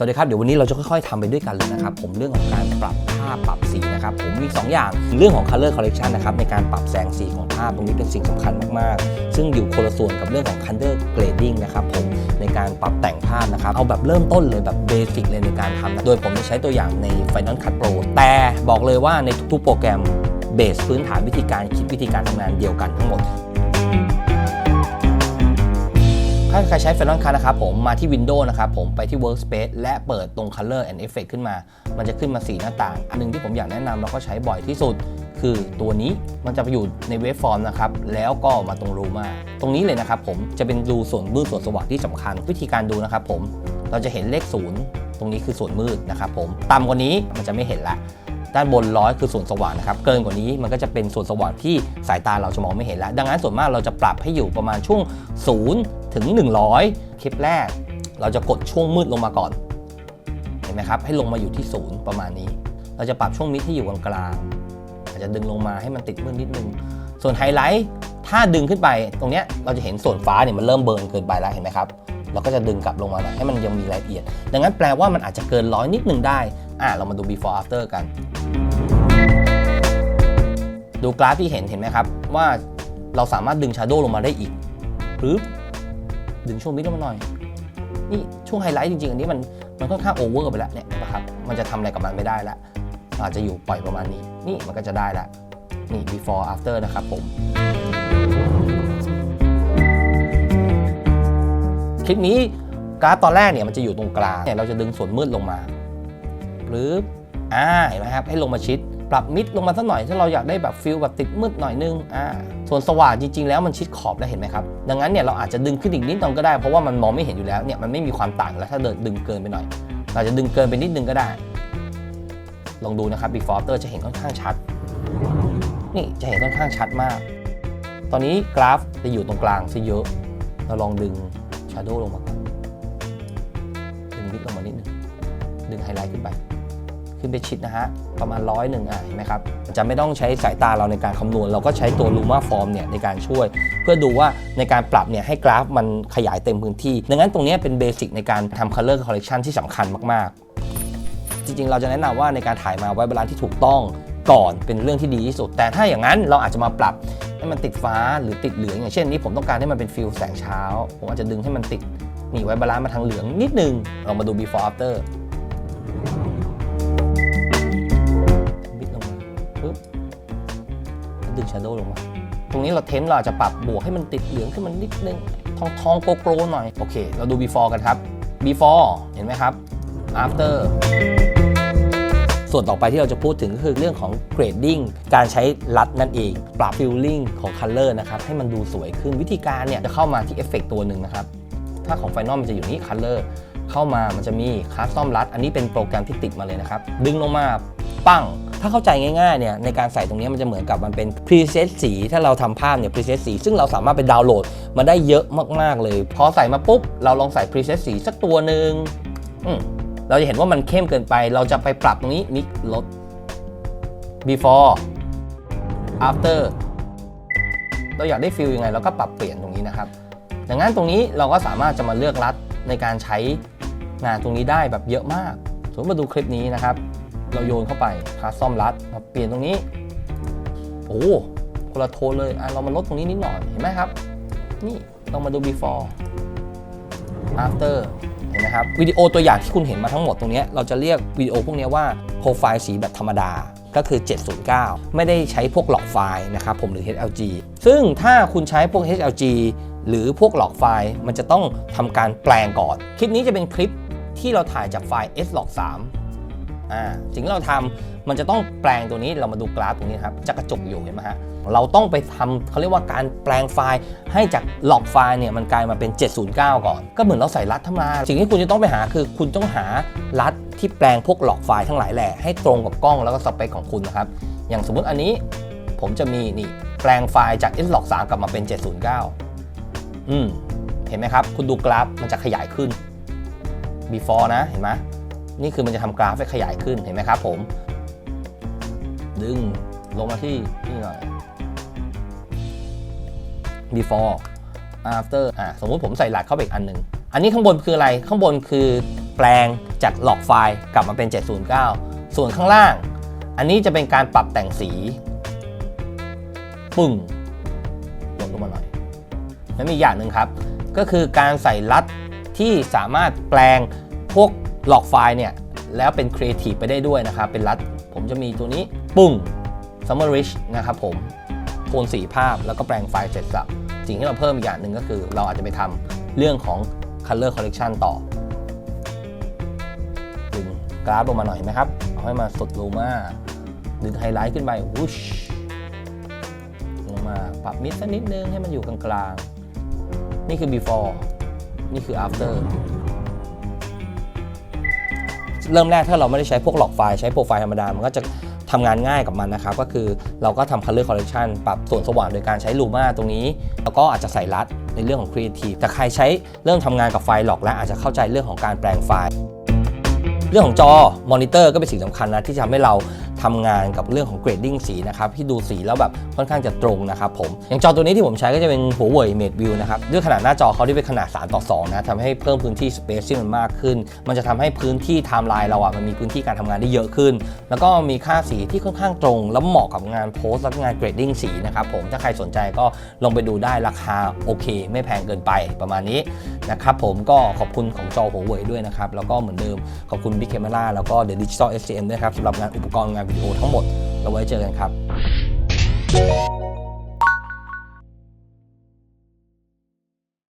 สวัสดีครับ เดี๋ยววันนี้เราจะค่อยๆทำไปด้วยกันเลยนะครับ ผมเรื่องของการปรับภาพปรับสีนะครับ ผมมี 2 อย่างเรื่องของ color correction นะครับ ในการปรับแสงสีของภาพตรงนี้เป็นสิ่งสำคัญมากๆ ซึ่งอยู่คนละส่วนกับเรื่องของ color grading นะครับผมในการปรับแต่งภาพนะครับ เอาแบบเริ่มต้นเลยแบบเบสิกเลยในการทำนะโดยผมจะใช้ตัวอย่างใน Final Cut Pro แต่บอกเลยว่าในทุกๆโปรแกรมเบสพื้นฐานวิธีการคิดวิธีการทำงานเดียวกันทั้งหมด ใครใช้ Final Cut นะครับผมมาที่ Windows นะครับผมไปที่ Workspace และเปิดตรง Color and Effect ขึ้นมา มันจะขึ้นมา 4 หน้าต่าง อันหนึงที่ผมอยากแนะนำแล้วก็ใช้บ่อยที่สุด คือตัวนี้มันจะไปอยู่ในเวฟฟอร์มนะครับ แล้วก็มาตรงรูมา ตรงนี้เลยนะครับผมจะเป็นรูส่วนมืดส่วนสว่างที่สำคัญ วิธีการดูนะครับผมเราจะเห็นเลขศูนย์ตรงนี้คือส่วนมืดนะครับผมต่ำกว่านี้มันจะไม่เห็นละด้านบนร้อยคือส่วนสว่างนะครับ เกินกว่านี้มันก็จะเป็นส่วนสว่างที่สายตาเราจะมองไม่เห็นแล้ว ดังนั้นส่วนมากเราจะปรับให้อยู่ประมาณช่วง 0 ถึง 100 คลิปแรก เราจะกดช่วงมืดลงมาก่อน เห็นไหมครับ ให้ลงมาอยู่ที่0ประมาณนี้ เราจะปรับช่วงมิดที่อยู่กลางๆอาจจะดึงลงมาให้มันติดมืดนิดนึง ส่วนไฮไลท์ถ้าดึงขึ้นไปตรงเนี้ยเราจะเห็นส่วนฟ้าเนี่ยมันเริ่มเบิร์นเกินไปแล้วเห็นไหมครับเราก็จะดึงกลับลงมาหน่อยให้มันยังมีรายละเอียด ดังนั้นแปลว่ามันอาจจะเกินร้อยนิดนึงได้ อะเรามาดู before after กัน ดูกราฟที่เห็นเห็นไหมครับ ว่าเราสามารถดึงชาร์โดลงมาได้อีกปึ๊บ ดึงช่วงมิดลงมาหน่อย นี่ช่วงไฮไลท์จริงๆ อันนี้มันมันค่อนข้างโอเวอร์ไปแล้วเนี่ยนะครับ มันจะทำอะไรกับมันไม่ได้แล้วอาจจะอยู่ปล่อยประมาณนี้ นี่มันก็จะได้ล้วนี่ before after นะครับผม คลิปนี้กราฟตอนแรกเนี่ยมันจะอยู่ตรงกลางเนี่ยเราจะดึงส่วนมืดลงมาหรืออ่าเห็นไหมครับให้ลงมาชิด ปรับมิดลงมาสักหน่อยถ้าเราอยากได้แบบฟิลแบบติดมืดหน่อยนึงอ่าส่วนสว่างจริง ๆ แล้วมันชิดขอบแล้วเห็นไหมครับดังนั้นเนี่ยเราอาจจะดึงขึ้นอีกนิดนึงก็ได้เพราะว่ามันมองไม่เห็นอยู่แล้วเนี่ยมันไม่มีความต่างแล้วถ้าเดินดึงเกินไปหน่อย เราจะดึงเกินไปนิดนึงก็ได้ ลองดูนะครับ before after จะเห็นค่อนข้างชัด นี่จะเห็นค่อนข้างชัดมาก ตอนนี้กราฟจะอยู่ตรงกลางซะเยอะ เราลองดึง shadow ลงมากดึงวิดลงมานิดนึงดึงไฮไลท์ขึ้นไป ขึ้นไปชิดนะฮะ ประมาณร้อยหนึ่งอะเห็นไหมครับ จะไม่ต้องใช้สายตาเราในการคำนวณ เราก็ใช้ตัว Luma Form เนี่ยในการช่วย เพื่อดูว่าในการปรับเนี่ยให้กราฟมันขยายเต็มพื้นที่ ดังนั้นตรงนี้เป็นเบสิกในการทำ color correction ที่สำคัญมาก ๆ จริง ๆ เราจะแนะนำว่าในการถ่ายมาไว้เวลาที่ถูกต้องก่อนเป็นเรื่องที่ดีที่สุด แต่ถ้าอย่างนั้นเราอาจจะมาปรับให้มันติดฟ้าหรือติดเหลืองอย่างเช่นนี้ผมต้องการให้มันเป็นฟิลแสงเช้า ผมอาจจะดึงให้มันติดนี่ไว้บาลานซ์มาทางเหลืองนิดนึงเรามาดู before after แล้วดึง shadow ลงมา ตรงนี้เราเทนเราอาจจะปรับบวกให้มันติดเหลืองขึ้นมานิดนึง ทองทองโกโกรหน่อย โอเค เราดู before กันครับ before เห็นไหมครับ after ส่วนต่อไปที่เราจะพูดถึงก็คือเรื่องของ grading การใช้ลัดนั่นเอง ปรับ filling ของ color นะครับให้มันดูสวยขึ้นวิธีการเนี่ยจะเข้ามาที่เอฟเฟกตัวหนึ่งนะครับ ถ้าของ Final มันจะอยู่นี่ color เข้ามามันจะมี custom ลัดอันนี้เป็นโปรแกรมที่ติดมาเลยนะครับ ดึงลงมาปั้ง ถ้าเข้าใจง่ายๆเนี่ยในการใส่ตรงนี้มันจะเหมือนกับมันเป็น preset สี ถ้าเราทำภาพเนี่ย preset สี ซึ่งเราสามารถไปดาวน์โหลดมาได้เยอะมากๆเลย พอใส่มาปุ๊บ เราลองใส่ preset สีสักตัวหนึ่งเราจะเห็นว่ามันเข้มเกินไป เราจะไปปรับตรงนี้มิกลด before after เราอยากได้ฟิลยังไงเราก็ปรับเปลี่ยนตรงนี้นะครับดังนั้นตรงนี้เราก็สามารถจะมาเลือกรัดในการใช้งานตรงนี้ได้แบบเยอะมากสมมติมาดูคลิปนี้นะครับ เราโยนเข้าไปคาซ่อมรัดมาเปลี่ยนตรงนี้ โอ้คนละโทนเลยอะเรามาลดตรงนี้นิดหน่อยเห็นไหมครับ นี่ลองมาดู before after เห็นไหมครับวิดีโอตัวอย่างที่คุณเห็นมาทั้งหมดตรงนี้เราจะเรียกวิดีโอพวกนี้ว่าโปรไฟล์สีแบบธรรมดาก็คือ 709 ไม่ได้ใช้พวกหลอกไฟล์นะครับผมหรือ HLG ซึ่งถ้าคุณใช้พวก HLG หรือพวกหลอกไฟล์ มันจะต้องทำการแปลงก่อน คลิปนี้จะเป็นคลิปที่เราถ่ายจากไฟล์ slog3 าสิ่งที่เราทำมันจะต้องแปลงตัวนี้เรามาดูกราฟตรงนี้ครับจะกระจกอยู่เห็นไหมฮะเราต้องไปทำเขาเรียกว่าการแปลงไฟล์ให้จากหลอกไฟล์เนี่ยมันกลายมาเป็น 709 ก่อน ก็เหมือนเราใส่รัดธรรมดาสิ่งที่คุณจะต้องไปหาคือคุณต้องหารัดที่แปลงพวกหลอกไฟล์ทั้งหลายแหละให้ตรงกับกล้องแล้วก็สเปคของคุณนะครับอย่างสมมุติอันนี้ผมจะมีนี่แปลงไฟล์จาก s log 3กลับมาเป็น 709 อืมเห็นไหมครับ คุณดูกราฟมันจะขยายขึ้น before นะเห็นไหม นี่คือมันจะทำกราฟให้ขยายขึ้นเห็นไหมครับผม ดึงลงมาที่นี่หน่อย before after อ่าสมมุติผมใส่หลักเข้าไปอีกอันหนึ่ง อันนี้ข้างบนคืออะไร ข้างบนคือแปลงจากหลอกไฟล์กลับมาเป็น 709 ส่วนข้างล่าง อันนี้จะเป็นการปรับแต่งสี ปึ้งลดลงมาหน่อย แล้วมีอย่างหนึ่งครับ ก็คือการใส่ลัดที่สามารถแปลงพวก หลอกไฟล์เนี่ย แล้วเป็นครีเอทีฟไปได้ด้วยนะครับ เป็นลัด ผมจะมีตัวนี้ปึ้ง Summer Rich นะครับผมโทนสีภาพแล้วก็แปลงไฟล์เสร็จสับสิ่งที่เราเพิ่มอีกอย่างหนึ่งก็คือ เราอาจจะไปทำเรื่องของ Color Collection ต่อดึงกราฟลงมาหน่อยไหมครับ เอาให้มาสดรูมาดึงไฮไลท์ขึ้นไปวุชลงมาปรับมิดสักนิดนึงให้มันอยู่กลางๆ นี่คือ before นี่คือ after เริ่มแรกถ้าเราไม่ได้ใช้พวกหลอกไฟล์ใช้โปรไฟล์ธรรมดา มันก็จะทำงานง่ายกับมันนะครับ ก็คือเราก็ทำ color correction ปรับส่วนสว่างโดยการใช้ลูมาตรงนี้ แล้วก็อาจจะใส่รัดในเรื่องของ creative แต่ใครใช้เริ่มทำงานกับไฟล์หลอกแล้วอาจจะเข้าใจเรื่องของการแปลงไฟล์ เรื่องของจอมอนิเตอร์ก็เป็นสิ่งสำคัญนะที่จะทำให้เรา ทำงานกับเรื่องของเกรดดิ้งสีนะครับที่ดูสีแล้วแบบค่อนข้างจะตรงนะครับผมอย่างจอตัวนี้ที่ผมใช้ก็จะเป็นหัวเว่ยเมดวิวนะครับด้วยขนาดหน้าจอเขาที่เป็นขนาด 3 ต่อ 2 นะทำให้เพิ่มพื้นที่สเปซที่มันมากขึ้น มันจะทำให้พื้นที่ไทม์ไลน์เราอะมันมีพื้นที่การทำงานได้เยอะขึ้น แล้วก็มีค่าสีที่ค่อนข้างตรง แล้วเหมาะกับงานโพสต์และงานเกรดดิ้งสีนะครับผมถ้าใครสนใจก็ลองไปดูได้ราคาโอเค ไม่แพงเกินไปประมาณนี้นะครับผมก็ขอบคุณของจอหัวเว่ยด้วยนะครับแล้วก็เหมือนเดิมขอบคุณ Big Camera แล้วก็ The Digital SCM ด้วยครับสำหรับงานอุปกรณ์งานวิดีโอทั้งหมดเราไว้เจอกันครับ